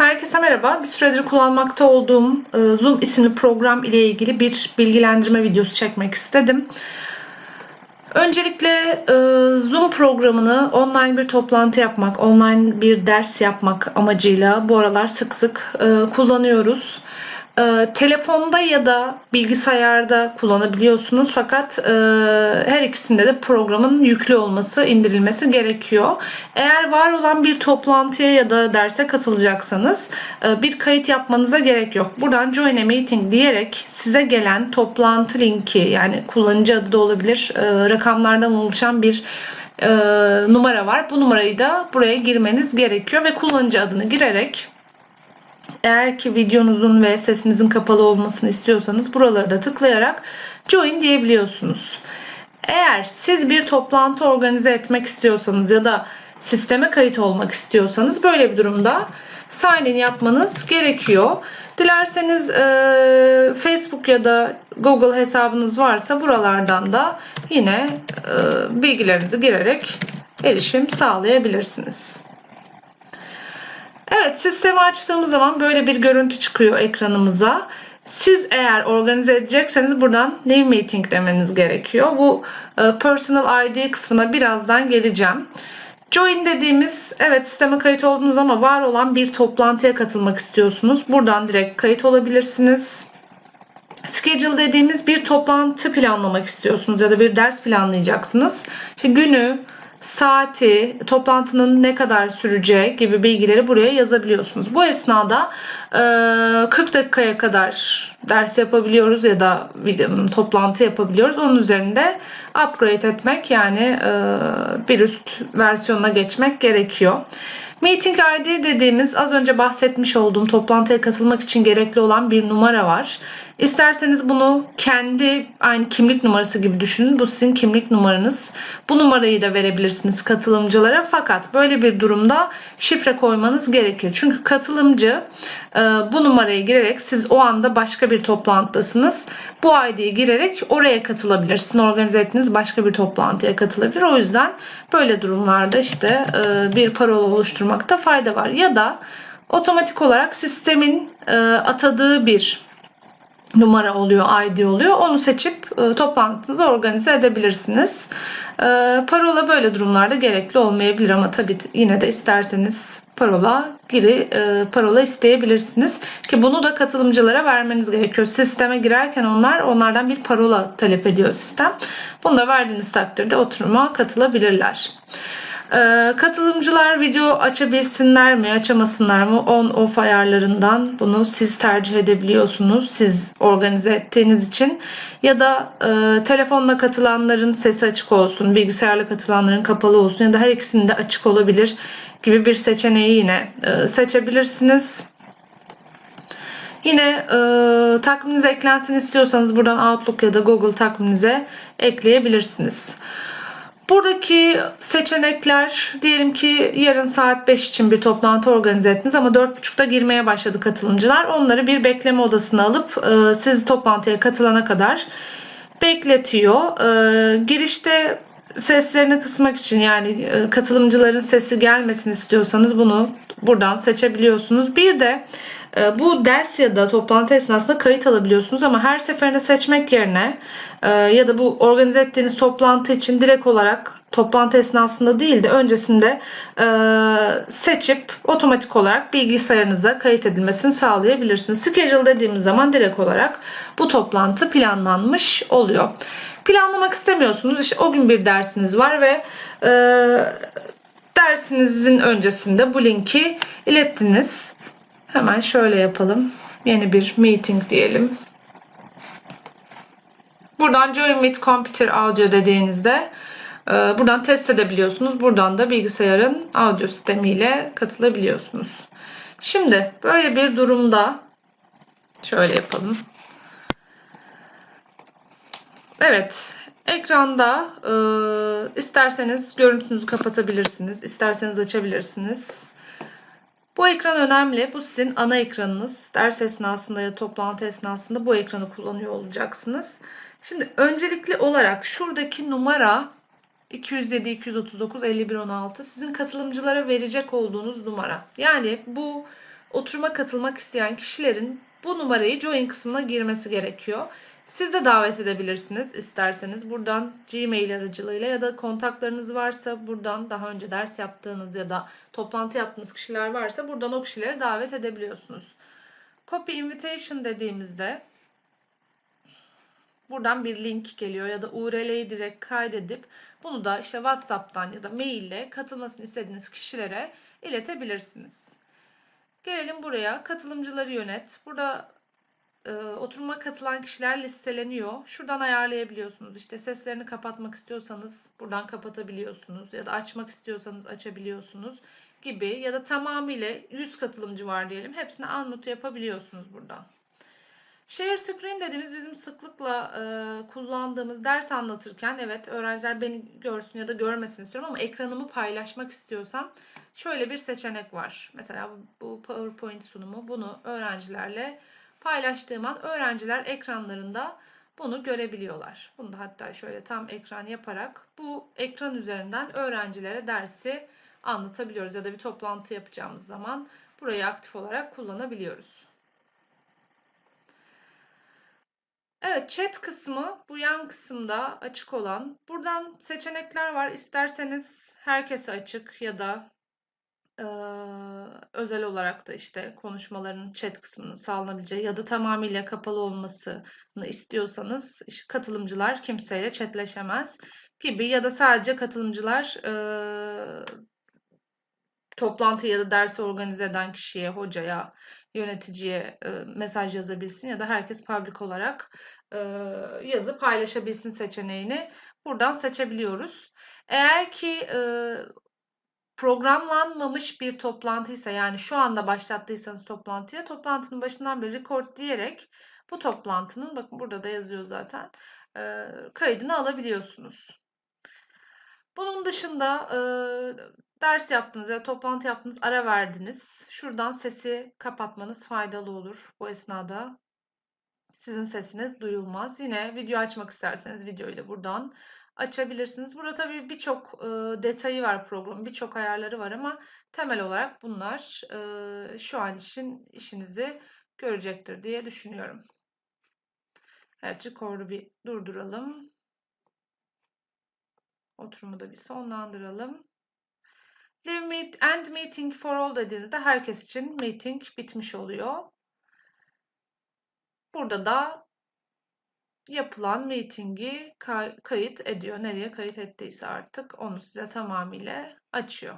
Herkese merhaba. Bir süredir kullanmakta olduğum e, Zoom isimli program ile ilgili bir bilgilendirme videosu çekmek istedim. Öncelikle e, Zoom programını online bir toplantı yapmak, online bir ders yapmak amacıyla bu aralar sık sık e, kullanıyoruz. E, telefonda ya da bilgisayarda kullanabiliyorsunuz fakat e, her ikisinde de programın yüklü olması, indirilmesi gerekiyor. Eğer var olan bir toplantıya ya da derse katılacaksanız e, bir kayıt yapmanıza gerek yok. Buradan Join a Meeting diyerek size gelen toplantı linki yani kullanıcı adı da olabilir, e, rakamlardan oluşan bir e, numara var. Bu numarayı da buraya girmeniz gerekiyor ve kullanıcı adını girerek eğer ki videonuzun ve sesinizin kapalı olmasını istiyorsanız buraları da tıklayarak join diyebiliyorsunuz. Eğer siz bir toplantı organize etmek istiyorsanız ya da sisteme kayıt olmak istiyorsanız böyle bir durumda sign in yapmanız gerekiyor. Dilerseniz e, Facebook ya da Google hesabınız varsa buralardan da yine e, bilgilerinizi girerek erişim sağlayabilirsiniz. Evet sistemi açtığımız zaman böyle bir görüntü çıkıyor ekranımıza. Siz eğer organize edecekseniz buradan New Meeting demeniz gerekiyor. Bu e, Personal ID kısmına birazdan geleceğim. Join dediğimiz evet sisteme kayıt oldunuz ama var olan bir toplantıya katılmak istiyorsunuz. Buradan direkt kayıt olabilirsiniz. Schedule dediğimiz bir toplantı planlamak istiyorsunuz ya da bir ders planlayacaksınız. İşte günü, saati, toplantının ne kadar süreceği gibi bilgileri buraya yazabiliyorsunuz. Bu esnada 40 dakikaya kadar ders yapabiliyoruz ya da toplantı yapabiliyoruz. Onun üzerinde upgrade etmek yani bir üst versiyonuna geçmek gerekiyor. Meeting ID dediğimiz az önce bahsetmiş olduğum toplantıya katılmak için gerekli olan bir numara var. İsterseniz bunu kendi aynı kimlik numarası gibi düşünün. Bu sizin kimlik numaranız. Bu numarayı da verebilirsiniz katılımcılara. Fakat böyle bir durumda şifre koymanız gerekir. Çünkü katılımcı e, bu numarayı girerek siz o anda başka bir toplantıdasınız. Bu ID'yi girerek oraya katılabilir. Sizin organize ettiğiniz başka bir toplantıya katılabilir. O yüzden böyle durumlarda işte e, bir parola oluşturmakta fayda var. Ya da otomatik olarak sistemin e, atadığı bir numara oluyor, ID oluyor. Onu seçip e, toplantınızı organize edebilirsiniz. E, parola böyle durumlarda gerekli olmayabilir ama tabii yine de isterseniz parola giri e, parola isteyebilirsiniz ki bunu da katılımcılara vermeniz gerekiyor. Sisteme girerken onlar onlardan bir parola talep ediyor sistem. Bunu da verdiğiniz takdirde oturuma katılabilirler. Ee, katılımcılar video açabilsinler mi, açamasınlar mı? On-off ayarlarından bunu siz tercih edebiliyorsunuz. Siz organize ettiğiniz için. Ya da e, telefonla katılanların sesi açık olsun, bilgisayarla katılanların kapalı olsun ya da her ikisinde açık olabilir gibi bir seçeneği yine e, seçebilirsiniz. Yine e, takviminize eklensin istiyorsanız buradan Outlook ya da Google takviminize ekleyebilirsiniz. Buradaki seçenekler diyelim ki yarın saat 5 için bir toplantı organize ettiniz ama 4.30'da girmeye başladı katılımcılar. Onları bir bekleme odasına alıp e, siz toplantıya katılana kadar bekletiyor. E, girişte seslerini kısmak için yani e, katılımcıların sesi gelmesini istiyorsanız bunu buradan seçebiliyorsunuz. Bir de bu ders ya da toplantı esnasında kayıt alabiliyorsunuz ama her seferinde seçmek yerine e, ya da bu organize ettiğiniz toplantı için direkt olarak toplantı esnasında değil de öncesinde e, seçip otomatik olarak bilgisayarınıza kayıt edilmesini sağlayabilirsiniz. Schedule dediğimiz zaman direkt olarak bu toplantı planlanmış oluyor. Planlamak istemiyorsunuz. İşte o gün bir dersiniz var ve e, dersinizin öncesinde bu linki ilettiniz. Hemen şöyle yapalım. Yeni bir meeting diyelim. Buradan Join Meet Computer Audio dediğinizde e, buradan test edebiliyorsunuz. Buradan da bilgisayarın audio sistemiyle katılabiliyorsunuz. Şimdi böyle bir durumda şöyle yapalım. Evet, ekranda e, isterseniz görüntünüzü kapatabilirsiniz, isterseniz açabilirsiniz. Bu ekran önemli. Bu sizin ana ekranınız. Ders esnasında ya toplantı esnasında bu ekranı kullanıyor olacaksınız. Şimdi öncelikli olarak şuradaki numara 207 239 5116 sizin katılımcılara verecek olduğunuz numara. Yani bu oturuma katılmak isteyen kişilerin bu numarayı join kısmına girmesi gerekiyor. Siz de davet edebilirsiniz isterseniz. Buradan Gmail aracılığıyla ya da kontaklarınız varsa buradan daha önce ders yaptığınız ya da toplantı yaptığınız kişiler varsa buradan o kişileri davet edebiliyorsunuz. Copy invitation dediğimizde buradan bir link geliyor ya da URL'yi direkt kaydedip bunu da işte WhatsApp'tan ya da maille katılmasını istediğiniz kişilere iletebilirsiniz. Gelelim buraya. Katılımcıları yönet. Burada e, oturuma katılan kişiler listeleniyor. Şuradan ayarlayabiliyorsunuz. İşte seslerini kapatmak istiyorsanız buradan kapatabiliyorsunuz ya da açmak istiyorsanız açabiliyorsunuz gibi ya da tamamıyla 100 katılımcı var diyelim. Hepsini unmute yapabiliyorsunuz buradan. Share screen dediğimiz bizim sıklıkla e, kullandığımız ders anlatırken evet öğrenciler beni görsün ya da görmesin istiyorum ama ekranımı paylaşmak istiyorsam şöyle bir seçenek var. Mesela bu PowerPoint sunumu bunu öğrencilerle paylaştığım an öğrenciler ekranlarında bunu görebiliyorlar. Bunu da hatta şöyle tam ekran yaparak bu ekran üzerinden öğrencilere dersi anlatabiliyoruz ya da bir toplantı yapacağımız zaman burayı aktif olarak kullanabiliyoruz. Evet, chat kısmı bu yan kısımda açık olan. Buradan seçenekler var. İsterseniz herkese açık ya da e, özel olarak da işte konuşmaların chat kısmının sağlanabileceği ya da tamamıyla kapalı olmasını istiyorsanız işte katılımcılar kimseyle chatleşemez gibi ya da sadece katılımcılar e, toplantı ya da dersi organize eden kişiye, hocaya, yöneticiye e, mesaj yazabilsin ya da herkes public olarak e, yazı paylaşabilsin seçeneğini buradan seçebiliyoruz. Eğer ki e, programlanmamış bir toplantıysa yani şu anda başlattıysanız toplantıya toplantının başından bir record diyerek bu toplantının bakın burada da yazıyor zaten e, kaydını alabiliyorsunuz. Bunun dışında e, ders yaptınız ya toplantı yaptınız, ara verdiniz. Şuradan sesi kapatmanız faydalı olur bu esnada. Sizin sesiniz duyulmaz. Yine video açmak isterseniz videoyu da buradan açabilirsiniz. Burada tabii birçok e, detayı var programın, birçok ayarları var ama temel olarak bunlar e, şu an için işinizi görecektir diye düşünüyorum. Evet, record'u bir durduralım. Oturumu da bir sonlandıralım. Leave meet, end meeting for all dediğinizde herkes için meeting bitmiş oluyor. Burada da yapılan meetingi kayıt ediyor. Nereye kayıt ettiyse artık onu size tamamıyla açıyor.